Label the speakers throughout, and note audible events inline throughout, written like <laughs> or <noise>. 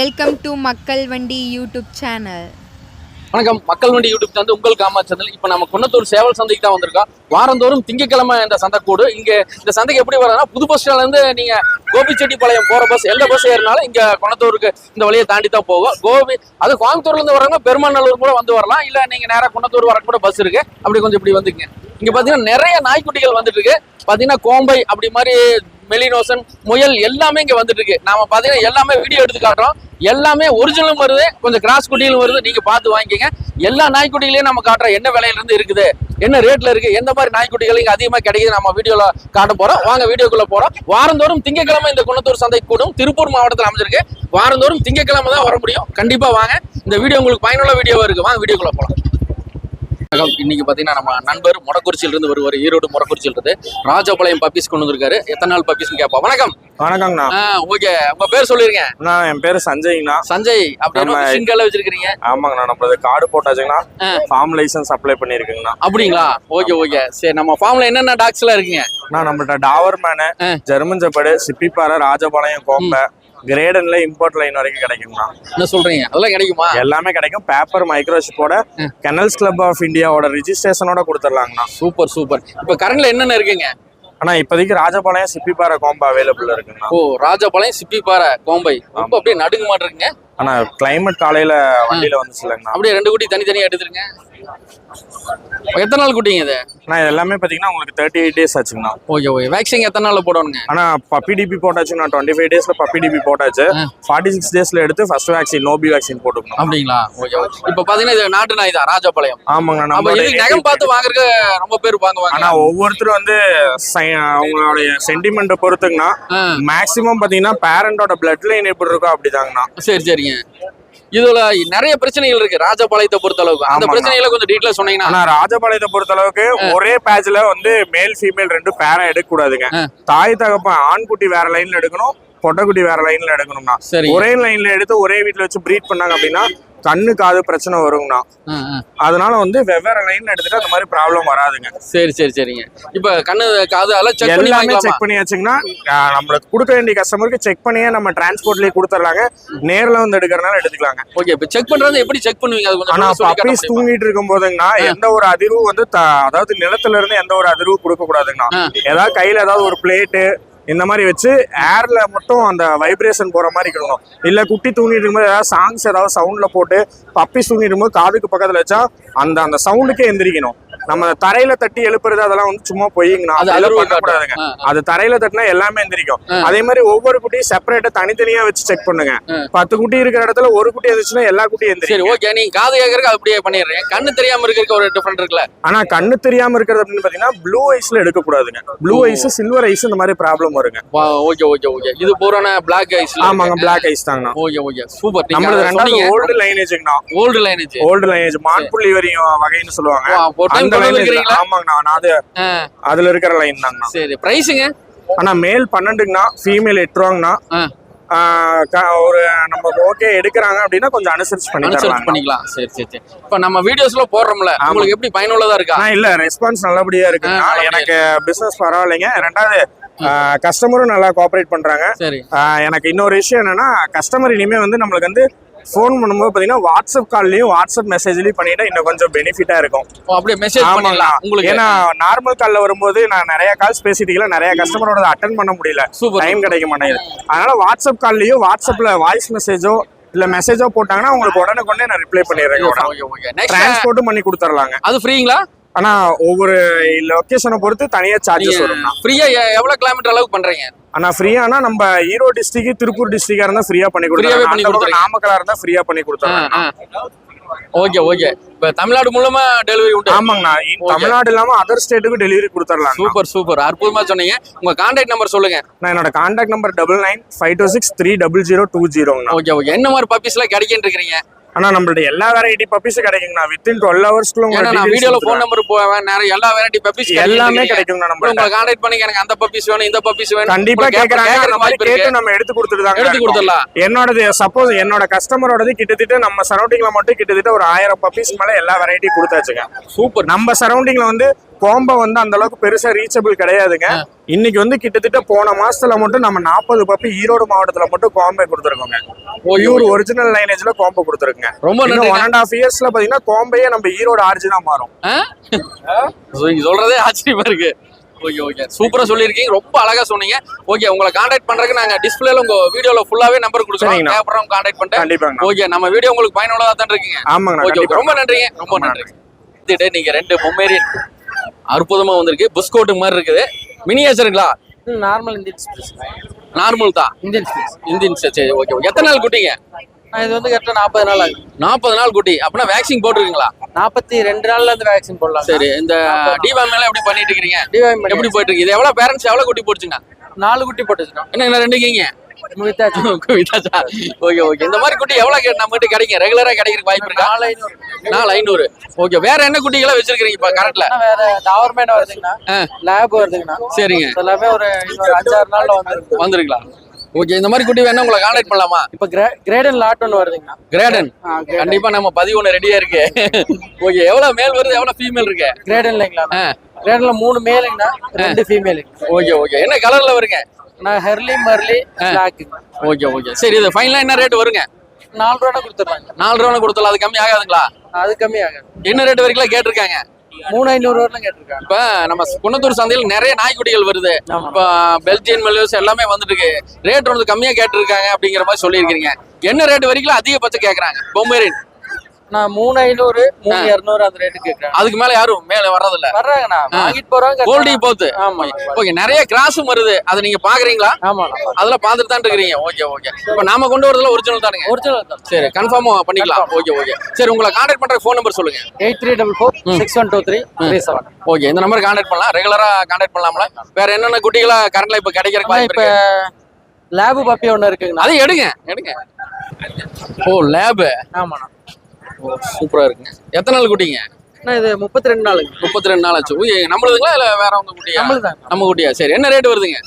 Speaker 1: Welcome to மக்கள் வண்டி YouTube channel
Speaker 2: வணக்கம். மக்கள் வண்டி யூடியூப் சேனல் உங்கள் காமா சேனல் இப்போ நம்ம குன்னத்தூர் சேவல் சந்தைக்கு தான் வந்திருக்கோம். வாரந்தோறும் திங்கக்கிழமை இந்த சந்தை கூடு இங்கே இந்த சந்தைக்கு எப்படி வரதுன்னா புது பஸ் ஸ்டாண்ட்லேருந்து நீங்கள் கோபிச்செட்டிப்பாளையம் போகிற பஸ் எந்த பஸ் ஏறினாலும் இங்கே குன்னத்தூருக்கு இந்த வழியை தாண்டி தான் போகும் கோபி அது கோயம்புத்தூர்லேருந்து வரவங்க பெருமாநல்லூர் கூட வந்து வரலாம். இல்லை நீங்கள் நேராக குன்னத்தூர் வர கூட பஸ் இருக்குது அப்படி கொஞ்சம் இப்படி வந்துங்க இங்கே பார்த்தீங்கன்னா நிறைய நாய்க்குட்டிகள் வந்துட்டு இருக்கு. பார்த்தீங்கன்னா கோம்பை அப்படி மாதிரி மெலினோசன் முயல் எல்லாமே இங்க வந்துட்டு இருக்கு நாம பாத்தீங்கன்னா எல்லாமே வீடியோ எடுத்து காட்டுறோம். எல்லாமே ஒரிஜினலும் வருது. கொஞ்சம் கிராஸ் குட்டியிலும் வருது. நீங்க பார்த்து வாங்கிக்கங்க. எல்லா நாய்க்குட்டிகளையும் நம்ம காட்டுறோம் என்ன விலையில இருந்து இருக்குது என்ன ரேட்ல இருக்கு எந்த மாதிரி நாய்க்குட்டிகள் இங்க அதிகமா கிடைக்குது நம்ம வீடியோல காட்ட போறோம். வாங்க வீடியோக்குள்ள போறோம். வாரந்தோறும் திங்கக்கிழமை இந்த குணத்தூர் சந்தை கூடும். திருப்பூர் மாவட்டத்தில் அமைஞ்சிருக்கு. வாரந்தோறும் திங்கக்கிழமை தான் வர முடியும். கண்டிப்பா வாங்க. இந்த வீடியோ உங்களுக்கு பயனுள்ள வீடியோவா இருக்கு. வாங்க வீடியோக்குள்ள போலாம். வணக்கம். இன்னைக்கு பாத்தீங்கன்னா நம்ம நண்பர் முடக்குறிச்சியில இருந்து வருவார். ஈரோடு முடக்குறிச்சியில இருந்து ராஜபாளையம் பப்பீஸ் கொண்டு வந்திருக்காரு. எத்தனை நாள் பப்பீஸ் கேட்போம். வணக்கம்.
Speaker 3: வணக்கங்கண்ணா
Speaker 2: ஓகே. உங்க பேர் சொல்லிருங்க.
Speaker 3: அண்ணா என் பேரு சஞ்சய்ண்ணா
Speaker 2: சஞ்சய் அப்படின்னு
Speaker 3: நம்ம-
Speaker 2: சிங்கல்ல வச்சிருக்கீங்க
Speaker 3: ஆமாங்கண்ணா நம்மளது கார்டு போட்டாச்சுங்கண்ணா. ஃபார்ம் லைசன்ஸ் அப்ளை பண்ணிருக்குங்கண்ணா
Speaker 2: அப்படிங்களா? Okay okay. சரி நம்ம ஃபார்ம்ல என்னென்ன டாக்ஸ் எல்லாம் இருக்குங்க?
Speaker 3: அண்ணா நம்மள்ட்ட டாவர் மேனு. ஜெர்மன் ஜப்படு சிப்பிப்பாறை ராஜபாளையம் கோம்பை கிரேடன்ல இம்போர்ட் லைன் வரைக்கும் கிடைக்குங்கண்ணா
Speaker 2: என்ன சொல்றீங்க? அதெல்லாம் கிடைக்குமா?
Speaker 3: எல்லாமே கிடைக்கும். பேப்பர் மைக்ரோஷிப்போட கெனல்ஸ் கிளப் ஆஃப் இந்தியாவோட ரிஜிஸ்ட்ரேஷனோட கொடுத்துடலாங்கண்ணா
Speaker 2: சூப்பர் சூப்பர் இப்ப கரண்ட்ல என்னென்ன இருக்குங்க?
Speaker 3: அண்ணா இப்போதைக்கு ராஜபாளையம் சிப்பிப்பாறை கோம்பை அவைலபிள் இருக்குங்கண்ணா
Speaker 2: ஓ ராஜபாளையம் சிப்பிப்பாறை கோம்பை ரொம்ப அப்படியே நடுங்க மாட்டிருக்குங்க
Speaker 3: அண்ணா கிளைமேட் காலையில வண்டியில வந்துச்சு இல்லைங்கண்ணா
Speaker 2: அப்படியே ரெண்டு குட்டி தனித்தனியா எடுத்துருங்க. எத்தனை நாள் குட்டிங்க இது?
Speaker 3: அண்ணா இது எல்லாமே பார்த்தீங்கன்னா உங்களுக்கு thirty eight days ஆச்சுங்கண்ணா.
Speaker 2: Okay okay. Vaccine எத்தனை நாள்ல போடணுங்க?
Speaker 3: ஆனா பப்பி டிபி போட்டாச்சுங்கண்ணா. டுவெண்ட்டி ஃபைவ் டேஸ்ல பப்பி டிபி போட்டாச்சு. ஃபார்ட்டி சிக்ஸ் டேஸ்ல எடுத்து ஃபர்ஸ்ட் வேக்சின் நோபி வேக்சின் போட்டுக்கணும்.
Speaker 2: அப்படிங்களா? ஓகே இப்ப பாத்தீங்கன்னா இது நாட்டு நாய் தான் ராஜபாளையம்.
Speaker 3: ஆமாங்க
Speaker 2: அப்ப
Speaker 3: நம்ம
Speaker 2: நகம் பார்த்து வாங்குறதுக்கு ரொம்ப பேர் வாங்குவாங்க.
Speaker 3: ஆனா ஒவ்வொருத்தரும் வந்து அவங்களுடைய சென்டிமெண்ட்டை பொறுத்துங்கண்ணா.
Speaker 2: ஆ,
Speaker 3: மேக்ஸிமம் பாத்தீங்கன்னா பேரண்டோட பிளட் லைன் எப்படி இருக்கோ அப்படிதாங்கண்ணா.
Speaker 2: சரி சரிங்க. இதுல நிறைய பிரச்சனைகள் இருக்கு ராஜபாளையத்தை பொறுத்த அளவுக்கு அந்த. பிரச்சனைகளை கொஞ்சம் டீட்டெயிலா சொன்னீங்கன்னா.
Speaker 3: ராஜபாளையத்தை பொறுத்த அளவுக்கு ஒரே பேட்ச்ல வந்து மேல் ஃபீமேல் ரெண்டு பேரா எடுக்க கூடாதுங்க. தாய் தகப்பன் ஆண்குட்டி வேற லைன்ல எடுக்கணும் பொட்டைக்குட்டி வேற லைன்ல எடுக்கணும்னா. ஒரே லைன்ல எடுத்து ஒரே வீட்ல வச்சு ப்ரீட் பண்ணாங்க அப்படின்னா கண்ணு காது பிரச்சனை வருங்கண்ணா. அதனால வந்து வெவ்வேறு லைன்ல எடுத்துட்டு அந்த மாதிரி ப்ராப்ளம் வராதுங்க.
Speaker 2: சரி சரி சரிங்க. இப்ப கண்ணு காது அதெல்லாம் செக் பண்ணி
Speaker 3: எல்லாமே செக் பண்ணியாச்சுங்கன்னா ஆஹ், நம்மளுக்கு கொடுக்க வேண்டிய கஸ்டமருக்கு செக் பண்ணியே நம்ம டிரான்ஸ்போர்ட்லயே கொடுத்துடலாங்க நேர்ல வந்து எடுக்கிறனால எடுத்துக்கலாங்க.
Speaker 2: ஓகே இப்ப செக் பண்றது எப்படி செக் பண்ணுவீங்க? அது
Speaker 3: ஆனா பப்பீஸ்? தூங்கிட்டு இருக்கும் போதுங்கண்ணா எந்த ஒரு அதிர்வும் வந்து அதாவது நிலத்துல இருந்து எந்த ஒரு அதிர்வும் கொடுக்க கூடாதுங்கண்ணா. ஏதாவது கையில ஏதாவது ஒரு பிளேட்டு இந்த மாதிரி வச்சு ஏரில் மட்டும் அந்த வைப்ரேஷன் போகிற மாதிரி இருக்கணும். இல்லை குட்டி தூங்கிட்டு இருக்கும்போது ஏதாவது சாங்ஸ் ஏதாவது சவுண்டில் போட்டு பப்பி தூங்கிட்டு இருக்கும்போது காதுக்கு பக்கத்தில் வச்சா அந்த அந்த சவுண்டுக்கே எந்திரிக்கணும். நம்ம தரையில தட்டி எழுப்புறது அதெல்லாம் வந்து சும்மா பொய்யுங்கண்ணா
Speaker 2: அது
Speaker 3: அதெல்லாம் பண்ணக்கூடாதுங்க. அது தரையில தட்டினா எல்லாமே எந்திரிக்கும். அதே மாதிரி ஒவ்வொரு குட்டியும் செப்பரேட்டா தனித்தனியா வச்சு செக் பண்ணுங்க. பத்து குட்டி இருக்கிற இடத்துல ஒரு குட்டி இருந்துச்சுன்னா எல்லா குட்டியும்
Speaker 2: சரி
Speaker 3: எந்திரிக்கும்
Speaker 2: ஓகே நீங்க காது கேட்கறதுக்கு அப்படியே பண்ணிடுறேன். கண்ணு தெரியாம இருக்கிறதுக்கு ஒரு டிஃபரெண்ட் இருக்குல்ல?
Speaker 3: ஆனா கண்ணு தெரியாம இருக்கிறது அப்படின்னு பாத்தீங்கன்னா ப்ளூ ஐஸ்ல எடுக்க கூடாதுங்க ப்ளூ ஐஸ் சில்வர் ஐஸ் இந்த மாதிரி ப்ராப்ளம் வருங்க.
Speaker 2: ஓகே ஓகே ஓகே இது பூரான பிளாக் ஐஸ்
Speaker 3: ஆமாங்க பிளாக் ஐஸ் தாங்கண்ணா.
Speaker 2: ஓகே ஓகே சூப்பர்
Speaker 3: நம்மளது ரெண்டாவது ஓல்டு லைனேஜ்ங்கண்ணா
Speaker 2: ஓல்டு லைனேஜ்
Speaker 3: ஓல்டு லைனேஜ் மான்புள்ளி வரையும் வகைன்னு சொல்லுவாங்க. அந்த ஆமாங்கண்ணா நான் அது அதுல இருக்கிற லைன் தாங்கண்ணா.
Speaker 2: சரி பிரைஸுங்க
Speaker 3: ஆனா மேல் பன்னெண்டுங்கண்ணா ஃபீமேல் எட்டு ரூபாங்கண்ணா ஒரு நமக்கு ஓகே எடுக்கிறாங்க அப்படின்னா கொஞ்சம் அனுசரிச்சு பண்ணி
Speaker 2: அனுசரிச்சு
Speaker 3: தரலாம்
Speaker 2: பண்ணிக்கலாம். சரி சரி சரி. இப்ப நம்ம வீடியோஸ்ல போடுறோம்ல உங்களுக்கு எப்படி பயனுள்ளதா இருக்கா?
Speaker 3: இல்ல ரெஸ்பான்ஸ் நல்லபடியா
Speaker 2: நல்லபடியா
Speaker 3: எனக்கு பிசினஸ் பரவாயில்லைங்க. ரெண்டாவது கஸ்டமரும் நல்லா கோஆபரேட் பண்றாங்க. எனக்கு இன்னொரு விஷயம் என்னன்னா கஸ்டமர் இனிமே வந்து நம்மளுக்கு வந்து ஃபோன் பண்ணும்போது பாத்தீங்கன்னா வாட்ஸ்அப் கால்லயும் வாட்ஸ்அப் மெசேஜ்லயும் பண்ணிட்டா இன்னும் கொஞ்சம் பெனிஃபிட்டா இருக்கும்.
Speaker 2: அப்படியே மெசேஜ் பண்ணிடலாம் உங்களுக்கு.
Speaker 3: ஏன்னா நார்மல் கால்ல வரும்போது நான் நிறைய கால்ஸ் பேசிட்டீங்களா நிறைய கஸ்டமரோட அட்டன் பண்ண முடியல. டைம் கிடைக்க மாட்டேங்குது. அதனால வாட்ஸ்அப் கால்லயோ வாட்ஸ்அப்ல வாய்ஸ் மெசேஜோ இல்ல மெசேஜோ போட்டாங்கன்னா உங்களுக்கு உடனுக்குடனே நான் ரிப்ளை பண்ணிடுறேன்
Speaker 2: ஓகே ஓகே நெக்ஸ்ட்
Speaker 3: டிரான்ஸ்போர்ட்டும் பண்ணி கொடுத்துடலாங்க
Speaker 2: அது ஃப்ரீங்களா
Speaker 3: ஆனா ஒவ்வொரு லொகேஷனை பொறுத்து தனியா சார்ஜஸ் வரும்.
Speaker 2: ஃப்ரீயா எவ்வளவு கிலோமீட்டர் அளவுக்கு பண்றீங்க?
Speaker 3: ஆனா ஃப்ரீயானா நம்ம ஈரோடு டிஸ்ட்ரிக்ட் திருப்பூர் டிஸ்ட்ரிக்டா இருந்தா ஃப்ரீயா பண்ணி
Speaker 2: கொடுத்துருங்க.
Speaker 3: நாமக்கலா இருந்தா ஃப்ரீயா பண்ணி கொடுத்துருவாங்க
Speaker 2: ஓகே ஓகே. இப்ப தமிழ்நாடு மூலமா டெலிவரி உண்டு?
Speaker 3: ஆமாங்கண்ணா. தமிழ்நாடு இல்லாம அதர் ஸ்டேட்டுக்கு டெலிவரி கொடுத்துடலாம்
Speaker 2: சூப்பர் சூப்பர். அற்புதமா சொன்னீங்க. உங்க கான்டாக்ட் நம்பர் சொல்லுங்க.
Speaker 3: நான் என்னோட contact number double nine five two six three double zero two ஜீரோங்கண்ணா
Speaker 2: okay okay. என்ன மாதிரி பப்பீஸ் எல்லாம் கிடைக்கின்னு இருக்கிறீங்க?
Speaker 3: ஆனா நம்மள்ட்ட எல்லா வெரைட்டி பப்பீஸும் கிடைக்குங்கண்ணா. வித்தின் டுவெல் ஹவர்ஸ்க்குள்ள
Speaker 2: நான் வீடியோல போன் நம்பர் போவேன். நிறைய எல்லா வெரைட்டி பப்பீஸ்
Speaker 3: எல்லாமே கிடைக்குங்கண்ணா நம்ம
Speaker 2: உங்களை கான்டாக்ட் பண்ணி எனக்கு அந்த பப்பீஸ் வேணும் இந்த பப்பீஸ் வேணும்.
Speaker 3: கண்டிப்பா
Speaker 2: உங்களுக்கு
Speaker 3: கேக்குறாங்க. அந்த மாதிரி. கேட்டு நம்ம எடுத்து கொடுத்துட்டு
Speaker 2: எடுத்து கொடுத்துடலாம்.
Speaker 3: என்னோடது சப்போஸ் என்னோட கஸ்டமரோடது கிட்டத்தட்ட நம்ம சரௌண்டிங்ல மட்டும் கிட்டத்தட்ட ஒரு ஆயிரம் பப்பீஸ் மேல எல்லா வெரைட்டி கொடுத்தாச்சுங்க.
Speaker 2: சூப்பர்.
Speaker 3: நம்ம சரௌண்டிங்ல வந்து கோம்பை வந்து அந்த அளவுக்கு பெருசா ரீச்சபிள் கிடையாதுங்க. இன்னைக்கு வந்து கிட்டத்தட்ட போன மாசத்துல மட்டும் நம்ம நாற்பது பப்பி ஈரோடு மாவட்டத்துல மட்டும் கோம்பை கொடுத்துருக்கோங்க. பியூர் ஒரிஜினல் லைனேஜ்ல கோம்பை கொடுத்துருக்குங்க.
Speaker 2: ரொம்ப
Speaker 3: ஒன் அண்ட் ஆஃப் இயர்ஸ்ல பாத்தீங்கன்னா கோம்பையே நம்ம ஈரோடு ஆர்ஜி தான் மாறும்.
Speaker 2: சொல்றதே ஆச்சரியமா இருக்கு. Okay okay. சூப்பரா சொல்லியிருக்கீங்க. ரொம்ப அழகா சொன்னீங்க. ஓகே உங்களை காண்டாக்ட் பண்றதுக்கு நாங்க டிஸ்பிளேல உங்க வீடியோல ஃபுல்லாவே நம்பர்
Speaker 3: சரிங்கண்ணா.
Speaker 2: தேவைப்படுறவங்க காண்டாக்ட் பண்ணிட்டு.
Speaker 3: கண்டிப்பாங்க
Speaker 2: ஓகே நம்ம வீடியோ உங்களுக்கு பயனுள்ளதா தான் இருக்கீங்க.
Speaker 3: ஆமாங்கண்ணா
Speaker 2: ஓகே ரொம்ப நன்றிங்க. ரொம்ப நன்றி நீங்க ரெண்டு பொம்மேரியன். அற்புதமா வந்திருக்கு. பிஸ்கோட்டு மாதிரி இருக்குது. மினியேச்சருங்களா
Speaker 4: நார்மல் இந்தியன் ஸ்பீஸ்
Speaker 2: நார்மல் தான்
Speaker 4: இந்தியன் ஸ்பீஸ்
Speaker 2: இந்தியன் சரி சரி ஓகே எத்தனை நாள் குட்டிங்க?
Speaker 4: இது வந்து கரெக்டாக நாற்பது நாள் ஆகுது.
Speaker 2: நாற்பது நாள் குட்டி. அப்படின்னா வேக்சின் போட்டிருக்கீங்களா?
Speaker 4: நாற்பத்தி ரெண்டு நாள்ல இருந்து வேக்சின் போடலாம்.
Speaker 2: சரி இந்த டிவாம் மேல எப்படி பண்ணிட்டு இருக்கீங்க?
Speaker 4: டிவைம்
Speaker 2: எப்படி போயிட்டு இருக்கு? இது எவ்வளவு பேரண்ட்ஸ் எவ்வளவு குட்டி போட்டுச்சுங்க?
Speaker 4: நாலு குட்டி
Speaker 2: என்ன என்ன ரெண்டு கீங்க? <laughs> Okay okay. இந்த மாதிரி குட்டி எவ்வளவு நம்ம கிட்ட கிடைக்கும்? ரெகுலரா கிடைக்கிறதுக்கு வாய்ப்பு இருக்கா?
Speaker 4: நாலு ஐநூறு.
Speaker 2: நாலு ஐநூறு. ஓகே வேற என்ன குட்டிகளை வச்சிருக்கீங்க இப்ப கரண்ட்ல
Speaker 4: ஆனா வேற டாவர்மேன் வருதுங்கண்ணா. லேப் வருதுங்கண்ணா.
Speaker 2: சரிங்க.
Speaker 4: எல்லாமே ஒரு அஞ்சாறு நாள்ல வந்துருக்கு
Speaker 2: வந்துருக்கலாம் ஓகே இந்த மாதிரி குட்டி வேணா உங்களை கான்டாக்ட் பண்ணலாமா?
Speaker 4: இப்போ கிரேடன் லாட் ஒன்று வருதுங்கண்ணா.
Speaker 2: கிரேடன். கண்டிப்பா நம்ம பதிவு ஒண்ணு ரெடியா இருக்கு. ஓகே எவ்வளவு மேல் வருது எவ்வளவு ஃபீமேல் இருக்கு?
Speaker 4: கிரேடன் இல்லைங்களா. கிரேடன்ல மூணு மேலுங்கண்ணா ரெண்டு ஃபீமேல்
Speaker 2: ஓகே ஓகே. என்ன கலர்ல வருங்க?
Speaker 4: நான் ஹெர்லி மர்லி பிளாக்
Speaker 2: ஓகே ஓகே சரி இது ஃபைனலா என்ன ரேட் வருங்க?
Speaker 4: நாலு ரூபா கொடுத்துட்றாங்க
Speaker 2: நாலு ரூபா கொடுத்தலாம் அது கம்மி ஆகாதுங்களா?
Speaker 4: அது கம்மி ஆகாது.
Speaker 2: என்ன ரேட் வரைக்கும் கேட்டிருக்காங்க?
Speaker 4: மூணு ஐநூறு வரலாம் கேட்டிருக்காங்க.
Speaker 2: இப்ப நம்ம குன்னத்தூர் சந்தையில் நிறைய நாய்க்குட்டிகள் வருது. இப்ப பெல்ஜியன் மெல்லியோஸ் எல்லாமே வந்துட்டு ரேட் வந்து கம்மியா கேட்டிருக்காங்க அப்படிங்கிற மாதிரி சொல்லியிருக்கீங்க. என்ன ரேட் வரைக்கும் அதிகபட்சம் கேக்குறாங்க? பொம்மேரின்.
Speaker 4: நான் மூணு ஐநூறு மூணு இரநூறு அந்த ரேட்டு கேட்குறேன்
Speaker 2: அதுக்கு மேல யாரும் மேல வர்றதில்ல.
Speaker 4: வர்றாங்கண்ணா. வாங்கிட்டு போறாங்க
Speaker 2: கோல்டி போத்து.
Speaker 4: ஆமா
Speaker 2: ஓகே நிறைய கிராஸும் வருது. அதை நீங்க பாக்குறீங்களா?
Speaker 4: ஆமாண்ணா
Speaker 2: அதெல்லாம் பார்த்துட்டு தான் இருக்கிறீங்க. ஓகே ஓகே இப்ப நாம கொண்டு வரதுல ஒரிஜினல் தானுங்க.
Speaker 4: ஒரிஜினல் தான்.
Speaker 2: சரி கன்ஃபார்ம் பண்ணிக்கலாம். ஓகே ஓகே சரி உங்களை கான்டாக்ட் பண்ற ஃபோன் நம்பர் சொல்லுங்க.
Speaker 4: Eight three double four six one two three three seven
Speaker 2: okay இந்த நம்பர் கான்டாக்ட் பண்ணலாம். ரெகுலரா கான்டாக்ட் பண்ணலாம்ல. வேற என்னென்ன குட்டிகளா கரண்ட்ல இப்ப கிடைக்கிறதுக்கு வாய்ப்பு இருக்கு
Speaker 4: லேபு பப்பி ஒன்று இருக்குங்கண்ணா.
Speaker 2: அதை எடுங்க. எடுங்க. ஓ லேபு
Speaker 4: ஆமாண்ணா.
Speaker 2: ஓ சூப்பரா இருக்குங்க எத்தனை நாள் குட்டிங்க?
Speaker 4: அண்ணா இது முப்பத்தி ரெண்டு நாளுங்க
Speaker 2: முப்பத்தி ரெண்டு நாள் ஆச்சு. நம்மளுதுங்களா இல்ல வேற உங்க குட்டியா. நம்ம குட்டியா? சரி என்ன ரேட் வருதுங்க?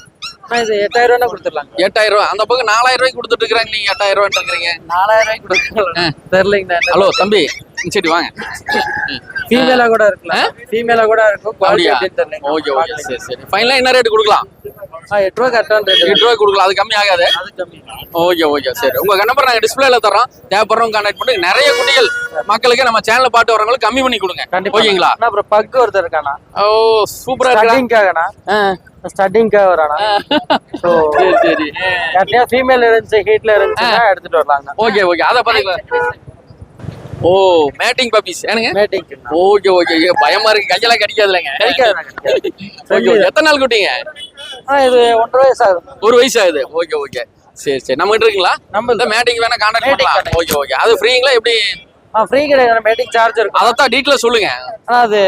Speaker 4: இது எட்டாயிரம் ரூபா கொடுத்துடலாங்க
Speaker 2: எட்டாயிரம் ரூபாய் அந்த பக்கம் நாலாயிரம் ரூபாய்க்கு கொடுத்துட்டு இருக்காங்க நீங்க எட்டாயிரம் ரூபாய் இருக்கிறீங்க
Speaker 4: நாலாயிரம் ரூபாய்க்கு கொடுத்துடலாம். தெரிலைங்கண்ணா
Speaker 2: ஹலோ தம்பி. சரி வாங்க.
Speaker 4: ஃபீமேலா கூட இருக்கலாம். ஃபீமேலா கூட இருக்கும். குவாலிட்டி
Speaker 2: ஓகே ஓகே சரி சரி. ஃபைனலா என்ன ரேட் கொடுக்கலாம்?
Speaker 4: எட்டு ரூபா கரெக்டான ரேட்
Speaker 2: எட்டு ரூபாய் கொடுக்கலாம். அது கம்மி ஆகாது?
Speaker 4: அது கம்மி.
Speaker 2: ஓகே ஓகே சரி. உங்க நம்பர் நாங்க டிஸ்பிளேல தரோம் தேவைப்படுறவங்க கான்டாக்ட் பண்ணி நிறைய குட்டிகள் மக்களுக்கு நம்ம சேனல்ல பாட்டு வரவங்களுக்கு கம்மி பண்ணி கொடுங்க. ஓகேங்களா?
Speaker 4: அப்புறம் பக் ஒருத்தர் இருக்காண்ணா.
Speaker 2: ஓ சூப்பரா இருக்கா?
Speaker 4: ஸ்டட்டிங்காகண்ணா ஸ்டட்டிங்காக வரானா ஸோ
Speaker 2: சரி சரி.
Speaker 4: யார்ட்டையா ஃபீமேல் இருந்துச்சு ஹீட்ல இருந்துச்சுன்னா எடுத்துட்டு வரலாங்க.
Speaker 2: Okay okay. அத பாத்துக்கலாம் ஓ மேட்டிங் பப்பீஸ் ஏனுங்க
Speaker 4: மேட்டிங்க்கு
Speaker 2: ஓகே ஓகே ஐயோ, பயமா இருக்கு. கையெல்லாம் கடிக்காதுலங்க.
Speaker 4: கிடைக்காது.
Speaker 2: Okay okay. எத்தனை நாள் குட்டிங்க?
Speaker 4: இது ஒன்றரை வயசு ஆகுது
Speaker 2: ஒரு வயசு ஆகுது ஓகே ஓகே. சரி சரி. நம்ம கிட்ட இருக்குங்களா?
Speaker 4: நம்ம
Speaker 2: இந்த மேட்டிங் வேணா கான்டாக்ட் பண்ணலாம். Okay okay. அது ஃப்ரீங்களா எப்படி?
Speaker 4: ஆ ஃப்ரீ கிடையாது. மேட்டிங் சார்ஜ் இருக்கும்
Speaker 2: அதத்தான் டீட்டெயில் சொல்லுங்க.
Speaker 4: அது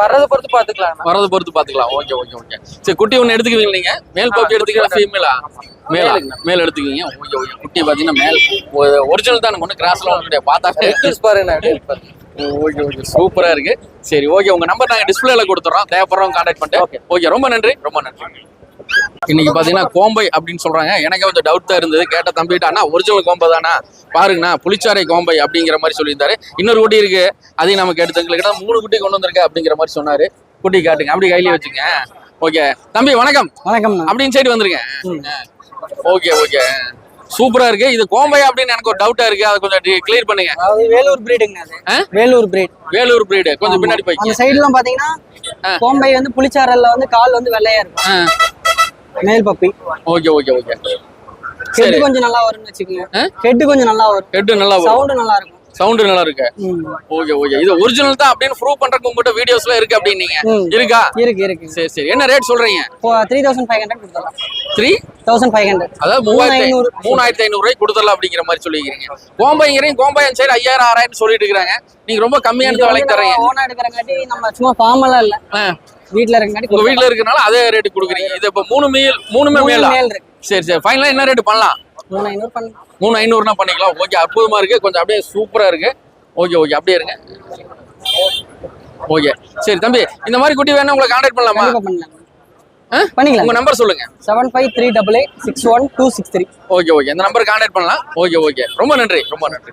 Speaker 4: வர்றதை பொறுத்து பாத்துக்கலாம்.
Speaker 2: வரதை பொறுத்து பாத்துக்கலாம். ஓகே ஓகே ஓகே சரி குட்டி ஒன்று எடுத்துக்குவீங்க நீங்க? மேல் பப்பி எடுத்துக்கலாம் ஃபீமேலா மேலா? மேல் எடுத்துக்குவீங்க? ஓகே ஓகே குட்டி பாத்தீங்கன்னா மேல். ஒரிஜினல் தான் ஒன்றும் கிராஸ்லாம் ஒன்றும் கிடையாது. பார்த்தா
Speaker 4: பாருங்க.
Speaker 2: ஓகே ஓகே சூப்பரா இருக்கு. சரி ஓகே உங்க நம்பர் நாங்க டிஸ்பிளேல கொடுத்துறோம். தேவைப்படுறவங்க கான்டாக்ட் பண்ணிட்டு. ஓகே ரொம்ப நன்றி. ரொம்ப நன்றி. இன்னைக்கு பாத்தீங்கன்னா கோம்பை அப்படின்னு சொல்றாங்க. எனக்கு கொஞ்சம் டவுட் தான் இருந்தது. கேட்ட தம்பிட்ட அண்ணா ஒரிஜினல் கோம்பை தானா? பாருங்கண்ணா புளிச்சாரை கோம்பை அப்படிங்கிற மாதிரி சொல்லியிருந்தாரு. இன்னொரு குட்டி இருக்கு. அதையும் நமக்கு எடுத்து எங்களுக்கு மூணு குட்டி கொண்டு வந்திருக்கு அப்படிங்கிற மாதிரி சொன்னாரு. குட்டி காட்டுங்க. அப்படி கையில வச்சுங்க ஓகே. தம்பி வணக்கம்.
Speaker 4: வணக்கம்ண்ணா
Speaker 2: அப்படின்னு சைடு வந்துருங்க. Okay okay. சூப்பரா இருக்கு. இது கோம்பை அப்படின்னு எனக்கு ஒரு டவுட்டா இருக்கு. அதை கொஞ்சம் கிளியர் பண்ணுங்க.
Speaker 5: வேலூர் பிரீடுங்க? வேலூர் பிரீட்
Speaker 2: வேலூர் பிரீடு கொஞ்சம் பின்னாடி
Speaker 5: அந்த
Speaker 2: போய்க்கு
Speaker 5: சைடுலாம் பாத்தீங்கன்னா. கோம்பை வந்து புளிச்சாரல்ல வந்து கால் வந்து வெள்ளையா இருக்கும். Male puppy
Speaker 2: okay okay okay
Speaker 5: head கொஞ்சம் நல்லா வரும்னு வச்சுக்கோங்க? ஹெட் கொஞ்சம் நல்லா வரும்.
Speaker 2: ஹெட் நல்லா வரும்.
Speaker 5: சவுண்ட் நல்லா இருக்கும்.
Speaker 2: சவுண்ட் நல்லா இருக்கு. ஓகே ஓகே இது ஒரிஜினல் தான் அப்படின்னு ப்ரூவ் பண்றதுக்கு உங்ககிட்ட வீடியோஸ்ல இருக்கு அப்படின்னீங்க. இருக்கா?
Speaker 5: இருக்கு இருக்கு.
Speaker 2: சரி சரி. என்ன ரேட் சொல்றீங்க?
Speaker 5: த்ரீ தௌசண்ட் ஃபைவ் ஹண்ட்ரட் கொடுத்துடலாம்.
Speaker 2: த்ரீ
Speaker 5: தௌசண்ட் ஃபைவ் ஹண்ட்ரட்
Speaker 2: அதாவது மூவாயிரத்தி
Speaker 5: ஐநூறு.
Speaker 2: மூணாயிரத்தி ஐநூறு ரூபாய் கொடுத்துடலாம் அப்படிங்கிற மாதிரி சொல்லிக்கிறீங்க. கோம்பைங்கிறீங்க கோம்பாயன் சைடு ஐயாயிரம் ஆறாயிரம் சொல்லிட்டு இருக்காங்க. நீங்க ரொம்ப கம்மியான விலைக்கு தரீங்க
Speaker 5: ஓனா எடுக்கிறங்காட்டி நம்ம சும்மா ஃபார்ம் எல்லாம் இல்ல. வீட்ல
Speaker 2: உங்க வீட்ல இருக்கனால அதே ரேட்டு கொடுக்குறீங்க. இது இப்ப மூணு மீல் மூணுமே
Speaker 5: மூணு
Speaker 2: மேலா சரி சரி. ஃபைனலா என்ன ரேட் பண்ணலாம்?
Speaker 5: மூணு ஐநூறு பண்ணலாம்.
Speaker 2: மூணு ஐநூறுனா பண்ணிக்கலாம். ஓகே அற்புதமா இருக்கு. கொஞ்சம் அப்படியே சூப்பரா இருக்கு. Okay okay. அப்படியே இருங்க. ஓகே. சரி தம்பி இந்த மாதிரி குட்டி வேணா உங்களை கான்டாக்ட் பண்ணலாமா?
Speaker 5: பண்ணலாம்? பண்ணிக்கலாம்.
Speaker 2: உங்க நம்பர் சொல்லுங்க.
Speaker 5: Seven five three double eight six one two six three
Speaker 2: okay okay. இந்த நம்பர் கான்டாக்ட் பண்ணலாம். Okay okay. ரொம்ப நன்றி ரொம்ப நன்றி.